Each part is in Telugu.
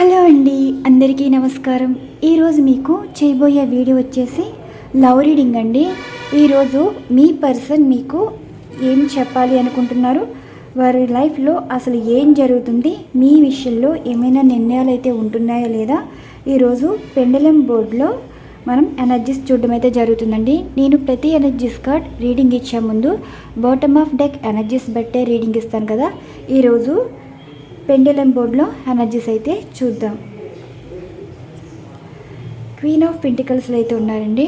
హలో అండి అందరికీ నమస్కారం. ఈరోజు మీకు చేయబోయే వీడియో వచ్చేసి లవ్ రీడింగ్ అండి. ఈరోజు మీ పర్సన్ మీకు ఏం చెప్పాలి అనుకుంటున్నారు? వారి లైఫ్లో అసలు ఏం జరుగుతుంది? మీ విషయంలో ఏమైనా నిర్ణయాలు అయితే ఉంటున్నాయా లేదా? ఈరోజు పెండలం బోర్డులో మనం ఎనర్జీస్ చూడడం అయితే జరుగుతుందండి. నేను ప్రతి ఎనర్జీస్ కార్డ్ రీడింగ్ ఇచ్చే ముందు బాటమ్ ఆఫ్ డెక్ ఎనర్జీస్ బట్టే రీడింగ్ ఇస్తాను కదా. ఈరోజు పెండెలం బోర్డులో ఎనర్జీస్ అయితే చూద్దాం. క్వీన్ ఆఫ్ పెంటికల్స్లో అయితే ఉన్నారండి.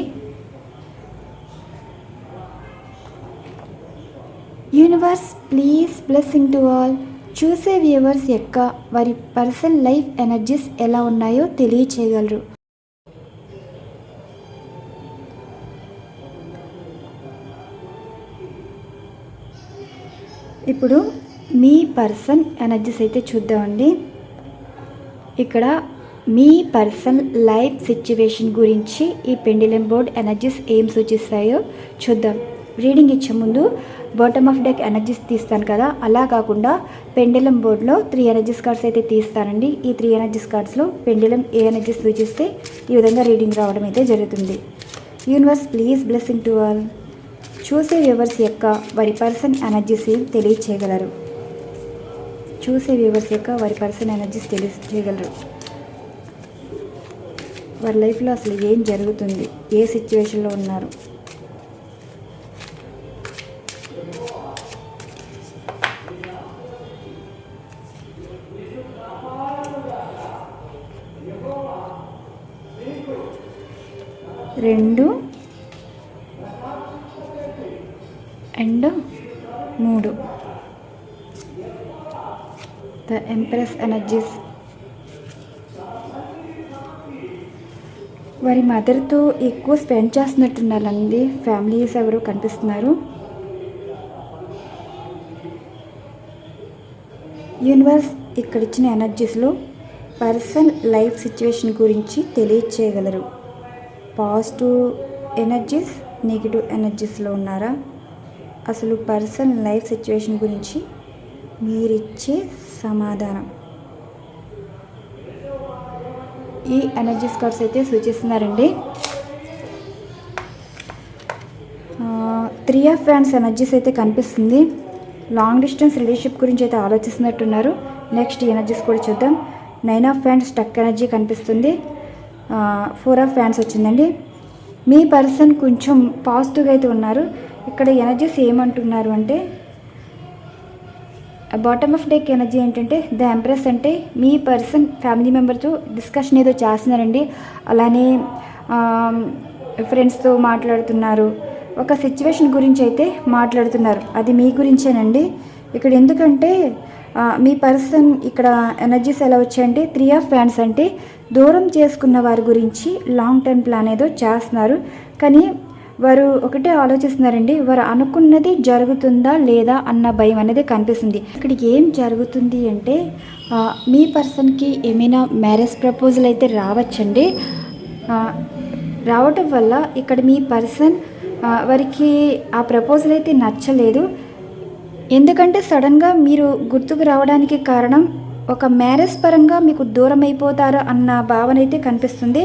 Universe please blessing to all చూసే వ్యూవర్స్ యొక్క వారి పర్సనల్ లైఫ్ ఎనర్జీస్ ఎలా ఉన్నాయో తెలియచేయగలరు. ఇప్పుడు మీ పర్సన్ ఎనర్జీస్ అయితే చూద్దామండి. ఇక్కడ మీ పర్సన్ లైఫ్ సిచ్యువేషన్ గురించి ఈ పెండిలం బోర్డ్ ఎనర్జీస్ ఏం సూచిస్తాయో చూద్దాం. రీడింగ్ ఇచ్చే ముందు బాటమ్ ఆఫ్ డెక్ ఎనర్జీస్ తీస్తాను కదా అలా కాకుండా పెండిలం బోర్డ్లో త్రీ ఎనర్జీస్ కార్డ్స్ అయితే తీస్తానండి. ఈ త్రీ ఎనర్జీస్ కార్డ్స్లో పెండిలం ఏ ఎనర్జీస్ సూచిస్తే ఈ విధంగా రీడింగ్ రావడం అయితే జరుగుతుంది. Universe please blessing to all. చూసే వ్యూవర్స్ యొక్క వారి పర్సన్ ఎనర్జీస్ తెలియచేయగలరు? చూసే వ్యూవర్స్ యొక్క వారి పర్సన్ ఎనర్జీస్ తెలియజేయగలరు వారి లైఫ్లో అసలు ఏం జరుగుతుంది? ఏ సిచ్యువేషన్లో ఉన్నారు? రెండు అండ్ మూడు. ద ఎంప్రెస్ ఎనర్జీస్ వారి మదర్తో ఎక్కువ స్పెండ్ చేస్తున్నట్టున్నారండి. ఫ్యామిలీస్ ఎవరు కనిపిస్తున్నారు. యూనివర్స్ ఇక్కడ ఇచ్చిన ఎనర్జీస్లో పర్సన్ లైఫ్ సిచ్యువేషన్ గురించి తెలియచేయగలరు. పాజిటివ్ ఎనర్జీస్ నెగిటివ్ ఎనర్జీస్లో ఉన్నారా? అసలు పర్సన్ లైఫ్ సిచ్యువేషన్ గురించి మీరిచ్చే సమాధానం. ఈ ఎనర్జీ స్కార్స్ అయితే సూచిస్తున్నారండి. త్రీ ఆఫ్ ఫ్యాన్స్ ఎనర్జీస్ అయితే కనిపిస్తుంది. లాంగ్ డిస్టెన్స్ రిలేషన్షిప్ గురించి అయితే ఆలోచిస్తున్నట్టున్నారు. నెక్స్ట్ ఎనర్జీస్ కూడా చూద్దాం. Nine of fans stuck energy కనిపిస్తుంది. ఫోర్ ఆఫ్ ఫ్యాన్స్ వచ్చిందండి. మీ పర్సన్ కొంచెం పాజిటివ్గా అయితే ఉన్నారు. ఇక్కడ ఎనర్జీస్ ఏమంటున్నారు అంటే బాటమ్ ఆఫ్ డేక్ ఎనర్జీ ఏంటంటే ద ఎంప్రెస్ అంటే మీ పర్సన్ ఫ్యామిలీ మెంబర్తో డిస్కషన్ ఏదో చేస్తున్నారండి. అలానే ఫ్రెండ్స్తో మాట్లాడుతున్నారు. ఒక సిచ్యువేషన్ గురించి అయితే మాట్లాడుతున్నారు. అది మీ గురించేనండి. ఇక్కడ ఎందుకంటే మీ పర్సన్ ఇక్కడ ఎనర్జీస్ ఎలా వచ్చాయంటే త్రీ ఆఫ్ ఫ్యాన్స్ అంటే దూరం చేసుకున్న వారి గురించి లాంగ్ టర్మ్ ప్లాన్ ఏదో చేస్తున్నారు. కానీ వారు ఒకటే ఆలోచిస్తున్నారండి వారు అనుకున్నది జరుగుతుందా లేదా అన్న భయం అనేది కనిపిస్తుంది. ఇక్కడ ఏం జరుగుతుంది అంటే మీ పర్సన్కి ఏమైనా మ్యారేజ్ ప్రపోజల్ అయితే రావచ్చండి. రావటం వల్ల ఇక్కడ మీ పర్సన్ వారికి ఆ ప్రపోజల్ అయితే నచ్చలేదు. ఎందుకంటే సడన్గా మీరు గుర్తుకు రావడానికి కారణం ఒక మ్యారేజ్ పరంగా మీకు దూరం అయిపోతారు అన్న భావన అయితే కనిపిస్తుంది.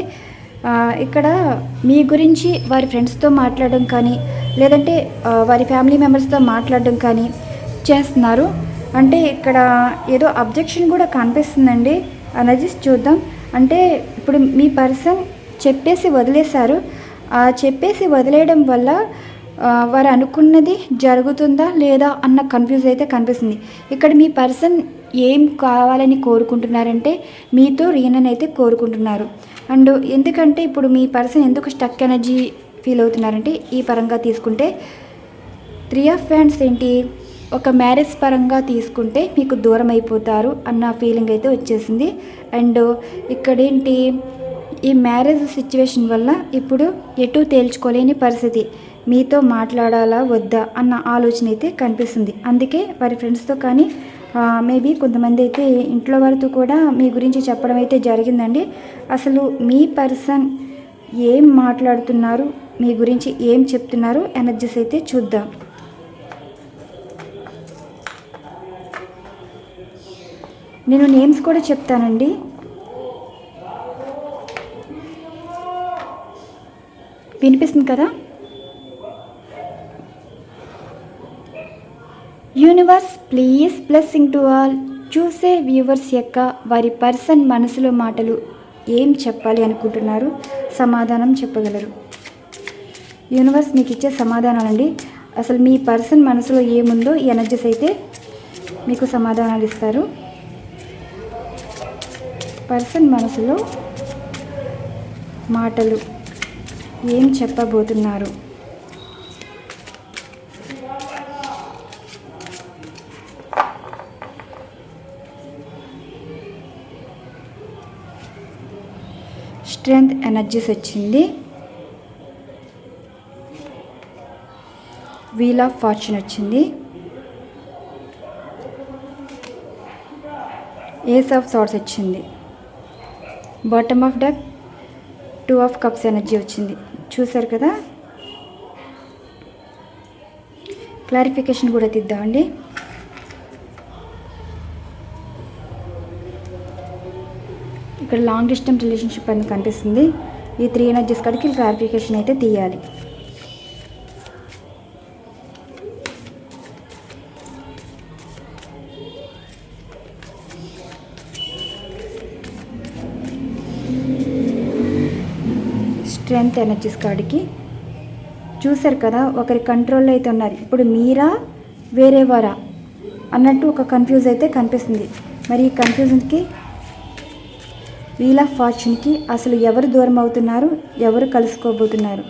ఇక్కడ మీ గురించి వారి ఫ్రెండ్స్తో మాట్లాడడం కానీ లేదంటే వారి ఫ్యామిలీ మెంబర్స్తో మాట్లాడడం కానీ చేస్తున్నారు. అంటే ఇక్కడ ఏదో అబ్జెక్షన్ కూడా కనిపిస్తుందండి. అనేది చూద్దాం. అంటే ఇప్పుడు మీ పర్సన్ చెప్పేసి వదిలేశారు. ఆ చెప్పేసి వదిలేయడం వల్ల వారు అనుకున్నది జరుగుతుందా లేదా అన్న కన్ఫ్యూజ్ అయితే కనిపిస్తుంది. ఇక్కడ మీ పర్సన్ ఏం కావాలని కోరుకుంటున్నారంటే మీతో రీనన్ అయితే కోరుకుంటున్నారు. అండ్ ఎందుకంటే ఇప్పుడు మీ పర్సన్ ఎందుకు స్టక్ ఎనర్జీ ఫీల్ అవుతున్నారంటే ఈ పరంగా తీసుకుంటే త్రీ ఆఫ్ ఫ్యాన్స్ ఏంటి? ఒక మ్యారేజ్ పరంగా తీసుకుంటే మీకు దూరం అయిపోతారు అన్న ఫీలింగ్ అయితే వచ్చేసింది. అండ్ ఇక్కడేంటి? ఈ మ్యారేజ్ సిచ్యువేషన్ వల్ల ఇప్పుడు ఎటు తేల్చుకోలేని పరిస్థితి. మీతో మాట్లాడాలా వద్దా అన్న ఆలోచన అయితే కనిపిస్తుంది. అందుకే వారి ఫ్రెండ్స్తో కానీ మేబీ కొంతమంది అయితే ఇంట్లో వరకు కూడా మీ గురించి చెప్పడం అయితే జరిగిందండి. అసలు మీ పర్సన్ ఏం మాట్లాడుతున్నారు మీ గురించి ఏం చెప్తున్నారు ఎనర్జీస్ అయితే చూద్దాం. నేను నేమ్స్ కూడా చెప్తానండి. వినిపిస్తుంది కదా? Universe please blessing to all. చూసే వ్యూవర్స్ యొక్క వారి పర్సన్ మనసులో మాటలు ఏం చెప్పాలి అనుకుంటున్నారు? సమాధానం చెప్పగలరు. యూనివర్స్ మీకు ఇచ్చే సమాధానాలండి. అసలు మీ పర్సన్ మనసులో ఏముందో ఈ ఎనర్జీస్ అయితే మీకు సమాధానాలు ఇస్తారు. పర్సన్ మనసులో మాటలు ఏం చెప్పబోతున్నారు? స్ట్రెంగ్త్ ఎనర్జీస్ వచ్చింది. వీల్ ఆఫ్ ఫార్చ్యూన్ వచ్చింది. ఏస్ ఆఫ్ సాట్స్ వచ్చింది. Bottom of deck two of cups energy వచ్చింది. చూసారు కదా? క్లారిఫికేషన్ కూడా తీద్దామండి. ఇక్కడ లాంగ్ డిస్టెన్స్ రిలేషన్షిప్ అని కనిపిస్తుంది. ఈ త్రీ ఎనర్జీస్ కాడికి క్లారిఫికేషన్ అయితే తీయాలి. స్ట్రెంగ్త్ ఎనర్జీస్ కాడికి. చూశారు కదా ఒకరి కంట్రోల్లో అయితే ఉన్నారు. ఇప్పుడు మీరా వేరేవారా? అన్నట్టు ఒక కన్ఫ్యూజ్ అయితే కనిపిస్తుంది. మరి ఈ కన్ఫ్యూజన్కి వీల్ ఆఫ్ ఫార్చ్యూన్కి అసలు ఎవరు దూరం అవుతున్నారు ఎవరు కలుసుకోబోతున్నారు?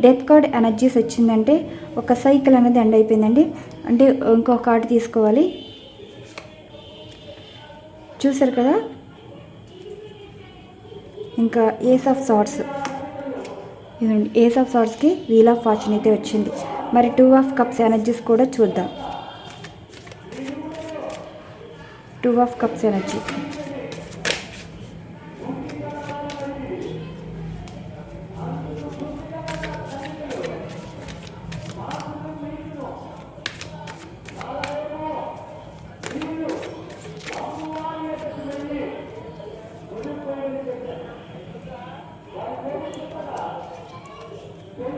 డెత్ కార్డ్ ఎనర్జీస్ వచ్చిందంటే ఒక సైకిల్ అనేది ఎండ్ అయిపోయిందండి. అంటే ఇంకో కార్డు తీసుకోవాలి. చూసారు కదా? ఇంకా ఏస్ ఆఫ్ సార్ట్స్ ఇదండి ఏస్ ఆఫ్ సార్ట్స్కి వీల్ ఆఫ్ ఫార్చ్యూన్ అయితే వచ్చింది. మరి టూ ఆఫ్ కప్స్ ఎనర్జీస్ కూడా చూద్దాం. టూ ఆఫ్ కప్స్ ఎనర్జీ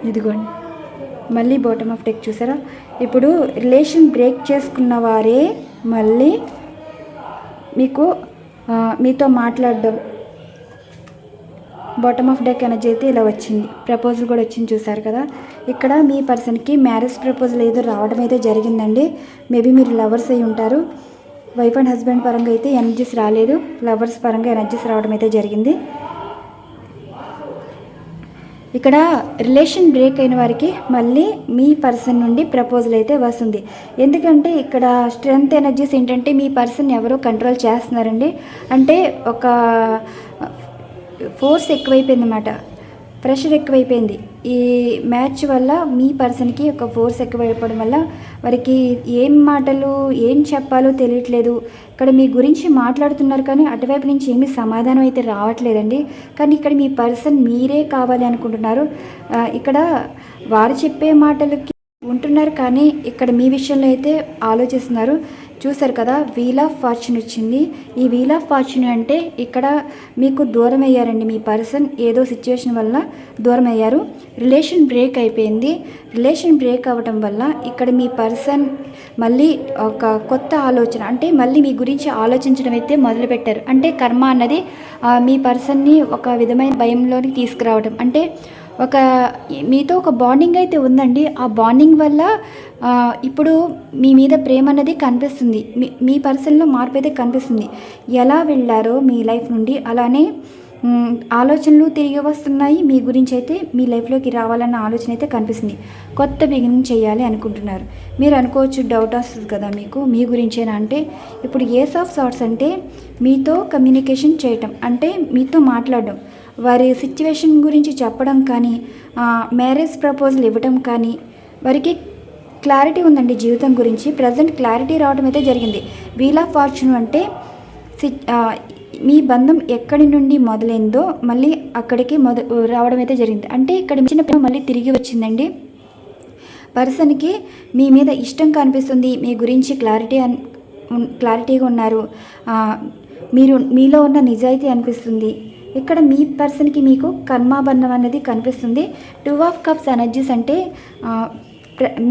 ఇదిగోండి. మళ్ళీ బాటమ్ ఆఫ్ టెక్ చూసారా? ఇప్పుడు రిలేషన్ బ్రేక్ చేసుకున్న వారే మళ్ళీ మీకు మీతో మాట్లాడడం. బాటమ్ ఆఫ్ డెక్ ఎనర్జీ అయితే ఇలా వచ్చింది. ప్రపోజల్ కూడా వచ్చింది చూసారు కదా? ఇక్కడ మీ పర్సన్కి మ్యారేజ్ ప్రపోజల్ ఏదో రావడం అయితే జరిగిందండి. మేబీ మీరు లవర్స్ అయి ఉంటారు. వైఫ్ అండ్ హస్బెండ్ పరంగా అయితే ఎనర్జీస్ రాలేదు. లవర్స్ పరంగా ఎనర్జీస్ రావడం అయితే జరిగింది. ఇక్కడ రిలేషన్ బ్రేక్ అయిన వారికి మళ్ళీ మీ పర్సన్ నుండి ప్రపోజల్ అయితే వస్తుంది. ఎందుకంటే ఇక్కడ స్ట్రెంగ్త్ ఎనర్జీస్ ఏంటంటే మీ పర్సన్ ఎవరో కంట్రోల్ చేస్తున్నారండి. అంటే ఒక ఫోర్స్ ఎక్కువైపోయింది అన్నమాట. ప్రెషర్ ఎక్కువైపోయింది. ఈ మ్యాచ్ వల్ల మీ పర్సన్కి ఒక ఫోర్స్ ఎక్కువ అయిపోవడం వల్ల వారికి ఏం మాటలు ఏం చెప్పాలో తెలియట్లేదు. ఇక్కడ మీ గురించి మాట్లాడుతున్నారు కానీ అటువైపు నుంచి ఏమీ సమాధానం అయితే రావట్లేదండి. కానీ ఇక్కడ మీ పర్సన్ మీరే కావాలి అనుకుంటున్నారు. ఇక్కడ వారు చెప్పే మాటలకి ఉంటున్నారు కానీ ఇక్కడ మీ విషయంలో అయితే ఆలోచిస్తున్నారు. చూసారు కదా వీల్ ఆఫ్ ఫార్చ్యూన్ వచ్చింది. ఈ వీల్ ఆఫ్ ఫార్చ్యూన్ అంటే ఇక్కడ మీకు దూరం అయ్యారండి మీ పర్సన్ ఏదో సిచ్యువేషన్ వల్ల దూరం అయ్యారు. రిలేషన్ బ్రేక్ అయిపోయింది. రిలేషన్ బ్రేక్ అవ్వటం వల్ల ఇక్కడ మీ పర్సన్ మళ్ళీ ఒక కొత్త ఆలోచన అంటే మళ్ళీ మీ గురించి ఆలోచించడం అయితే మొదలుపెట్టారు. అంటే కర్మ అన్నది మీ పర్సన్ని ఒక విధమైన భయంలోకి తీసుకురావడం అంటే ఒక మీతో ఒక బాండింగ్ అయితే ఉందండి. ఆ బాండింగ్ వల్ల ఇప్పుడు మీ మీద ప్రేమ అన్నది కనిపిస్తుంది. మీ మీ పర్సన్లో మార్పు అయితే కనిపిస్తుంది. ఎలా వెళ్ళారో మీ లైఫ్ నుండి అలానే ఆలోచనలు తిరిగి వస్తున్నాయి. మీ గురించి అయితే మీ లైఫ్లోకి రావాలన్న ఆలోచన అయితే కనిపిస్తుంది. కొత్త బిగినింగ్ చేయాలి అనుకుంటున్నారు. మీరు అనుకోవచ్చు డౌట్ వస్తుంది కదా మీకు. మీ గురించేనా అంటే ఇప్పుడు ఏస్ ఆఫ్ సార్ట్స్ అంటే మీతో కమ్యూనికేషన్ చేయటం. అంటే మీతో మాట్లాడడం. వారి సిచ్యువేషన్ గురించి చెప్పడం కానీ మ్యారేజ్ ప్రపోజల్ ఇవ్వడం కానీ వారికి క్లారిటీ ఉందండి జీవితం గురించి. ప్రజెంట్ క్లారిటీ రావడం అయితే జరిగింది. వీల్ ఆఫ్ ఫార్చ్యూన్ అంటే సి- మీ బంధం ఎక్కడి నుండి మొదలైందో మళ్ళీ అక్కడికి మొద రావడం అయితే జరిగింది. అంటే ఇక్కడ మించిన మళ్ళీ తిరిగి వచ్చిందండి. పర్సన్కి మీ మీద ఇష్టం కనిపిస్తుంది మీ గురించి క్లారిటీ క్లారిటీగా ఉన్నారు. మీరు మీలో ఉన్న నిజాయితీ అనిపిస్తుంది. ఇక్కడ మీ పర్సన్కి మీకు కర్మాబంధం అనేది కనిపిస్తుంది. టూ ఆఫ్ కప్స్ ఎనర్జీస్ అంటే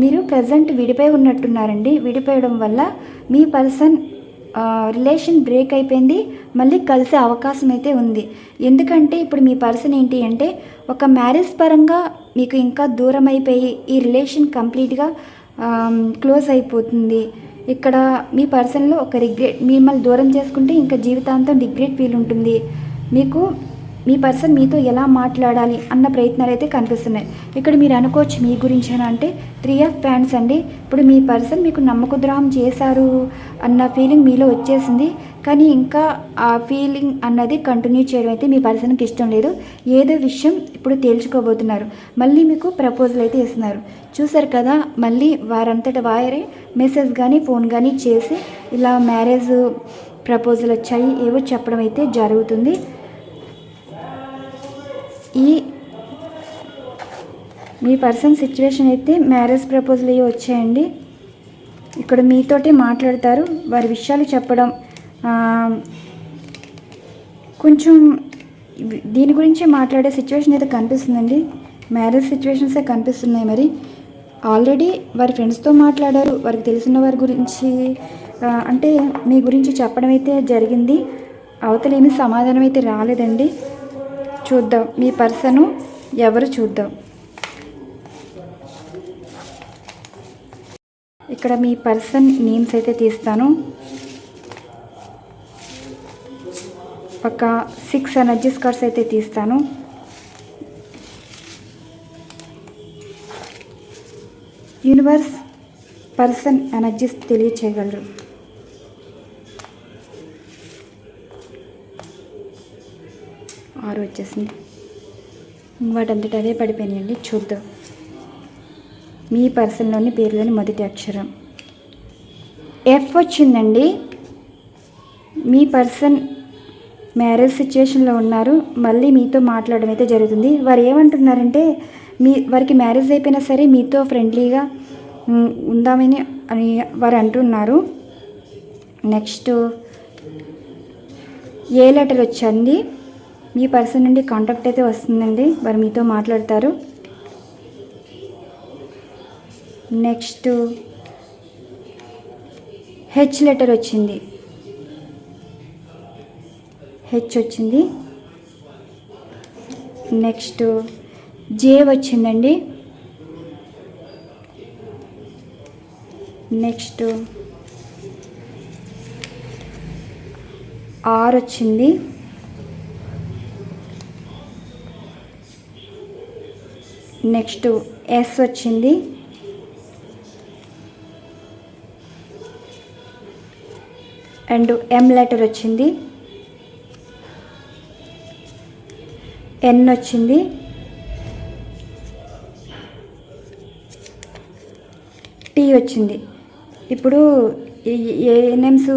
మీరు ప్రజెంట్ విడిపోయి ఉన్నట్టున్నారండి. విడిపోయడం వల్ల మీ పర్సన్ రిలేషన్ బ్రేక్ అయిపోయింది. మళ్ళీ కలిసే అవకాశం అయితే ఉంది. ఎందుకంటే ఇప్పుడు మీ పర్సన్ ఏంటి అంటే ఒక మ్యారేజ్ పరంగా మీకు ఇంకా దూరం అయిపోయి ఈ రిలేషన్ కంప్లీట్గా క్లోజ్ అయిపోతుంది. ఇక్కడ మీ పర్సన్లో ఒక రిగ్రెట్ మిమ్మల్ని దూరం చేసుకుంటే ఇంకా జీవితాంతం రిగ్రెట్ ఫీల్ ఉంటుంది. మీకు మీ పర్సన్ మీతో ఎలా మాట్లాడాలి అన్న ప్రయత్నాలు అయితే కనిపిస్తున్నాయి. ఇక్కడ మీరు అనుకోవచ్చు మీ గురించి అని అంటే త్రీ ఆఫ్ ఫ్యాన్స్ అండి. ఇప్పుడు మీ పర్సన్ మీకు నమ్మకద్రోహం చేశారు అన్న ఫీలింగ్ మీలో వచ్చేసింది. కానీ ఇంకా ఆ ఫీలింగ్ అన్నది కంటిన్యూ చేయడం అయితే మీ పర్సన్కి ఇష్టం లేదు. ఏదో విషయం ఇప్పుడు తేల్చుకోబోతున్నారు. మళ్ళీ మీకు ప్రపోజల్ అయితే ఇస్తున్నారు. చూసారు కదా మళ్ళీ వారంతట వారే మెసేజ్ కానీ ఫోన్ కానీ చేసి ఇలా మ్యారేజ్ ప్రపోజల్ వచ్చాయి ఏవో చెప్పడం అయితే జరుగుతుంది. ఈ మీ పర్సన్ సిచ్యువేషన్ అయితే మ్యారేజ్ ప్రపోజల్ అయ్యి వచ్చాయండి. ఇక్కడ మీతోటి మాట్లాడతారు వారి విషయాలు చెప్పడం కొంచెం దీని గురించి మాట్లాడే సిచ్యువేషన్ అయితే కనిపిస్తుందండి. మ్యారేజ్ సిచ్యువేషన్సే కనిపిస్తున్నాయి మరి. ఆల్రెడీ వారి ఫ్రెండ్స్తో మాట్లాడారు వారికి తెలిసిన వారి గురించి అంటే మీ గురించి చెప్పడం అయితే జరిగింది. అవతలేమి సమాధానం అయితే రాలేదండి. చూద్దాం. మీ పర్సను ఎవరు చూద్దాం? ఇక్కడ మీ పర్సన్ నేమ్స్ అయితే తీస్తాను. ఒక సిక్స్ ఎనర్జీస్ కార్డ్స్ అయితే తీస్తాను. యూనివర్స్ పర్సన్ ఎనర్జీస్ తెలియచేయగలరు. ఆరు వచ్చేసింది. వాటంతట అదే పడిపోయినాయండి. చూద్దాం. మీ పర్సన్లోని పేరులోని మొదటి అక్షరం. ఎఫ్ వచ్చిందండి. మీ పర్సన్ మ్యారేజ్ సిచ్యువేషన్లో ఉన్నారు. మళ్ళీ మీతో మాట్లాడడం అయితే జరుగుతుంది. వారు ఏమంటున్నారంటే మీ వారికి మ్యారేజ్ అయిపోయినా సరే మీతో ఫ్రెండ్లీగా ఉందామని అని వారు అంటున్నారు. నెక్స్ట్ ఏ లెటర్ వచ్చింది? మీ పర్సన్ నుండి కాంటాక్ట్ అయితే వస్తుందండి. వారు మీతో మాట్లాడతారు. నెక్స్ట్ హెచ్ లెటర్ వచ్చింది. హెచ్ వచ్చింది. నెక్స్ట్ జే వచ్చిందండి. నెక్స్ట్ ఆర్ వచ్చింది. నెక్స్ట్ ఎస్ వచ్చింది. అండ్ ఎం లెటర్ వచ్చింది. ఎన్ వచ్చింది. టీ వచ్చింది. ఇప్పుడు ఏ నేమ్స్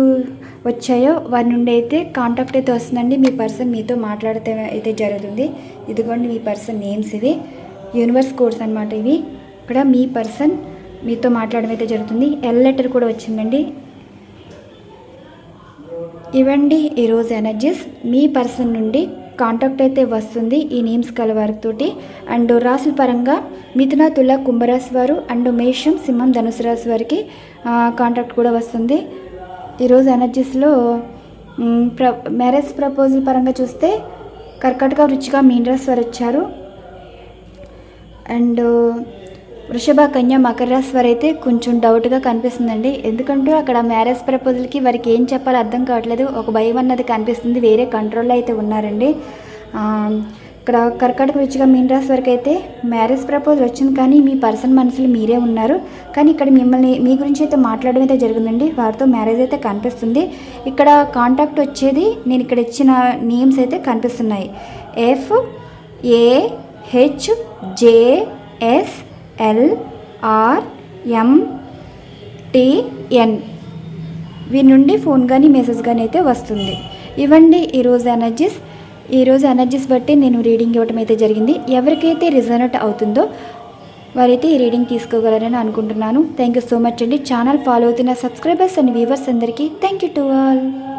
వచ్చాయో వారి నుండి అయితే కాంటాక్ట్ అయితే వస్తుందండి. మీ పర్సన్ మీతో మాట్లాడితే అయితే జరుగుతుంది. ఇదిగోండి మీ పర్సన్ నేమ్స్ ఇవి. యూనివర్స్ కోడ్స్ అనమాట ఇవి. ఇక్కడ మీ పర్సన్ మీతో మాట్లాడడం అయితే జరుగుతుంది. ఎల్ లెటర్ కూడా వచ్చిందండి. ఇవండి ఈరోజు ఎనర్జీస్ మీ పర్సన్ నుండి కాంటాక్ట్ అయితే వస్తుంది ఈ నేమ్స్ కల వారితోటి అండ్ రాసుల పరంగా మిథున తుల కుంభరాశి వారు అండ్ మేషం సింహం ధనుసు రాశి వారికి కాంటాక్ట్ కూడా వస్తుంది. ఈరోజు ఎనర్జీస్లో ప్ర మ్యారేజ్ ప్రపోజల్ పరంగా చూస్తే కర్కటక రుచిగా మీన్ రాశి వారు వచ్చారు. అండ్ వృషభ కన్య మకర రాశి వారు అయితే కొంచెం డౌట్గా కనిపిస్తుందండి. ఎందుకంటే అక్కడ మ్యారేజ్ ప్రపోజల్కి వారికి ఏం చెప్పాలో అర్థం కావట్లేదు. ఒక భయం అన్నది కనిపిస్తుంది. వేరే కంట్రోల్లో అయితే ఉన్నారండి. ఇక్కడ కర్కాటక రుచిగా మీన రాశి వరకు అయితే మ్యారేజ్ ప్రపోజల్ వచ్చింది కానీ మీ పర్సన్ మనసులు మీరే ఉన్నారు. కానీ ఇక్కడ మిమ్మల్ని మీ గురించి అయితే మాట్లాడడం అయితే జరిగిందండి. వారితో మ్యారేజ్ అయితే కనిపిస్తుంది. ఇక్కడ కాంటాక్ట్ వచ్చేది నేను ఇక్కడ ఇచ్చిన నేమ్స్ అయితే కనిపిస్తున్నాయి. F A H J S L R M TN నుండి ఫోన్ కానీ మెసేజ్ కానీ అయితే వస్తుంది. ఇవ్వండి ఈరోజు ఎనర్జీస్ ఈరోజు ఎనర్జీస్ బట్టి నేను రీడింగ్ ఇవ్వడం అయితే జరిగింది. ఎవరికైతే రిజనట్ అవుతుందో వారైతే ఈ రీడింగ్ తీసుకోగలరని అనుకుంటున్నాను. థ్యాంక్ యూ సో మచ్ అండి. ఛానల్ ఫాలో అవుతున్న సబ్స్క్రైబర్స్ అండ్ వ్యూవర్స్ అందరికీ థ్యాంక్ యూ టు ఆల్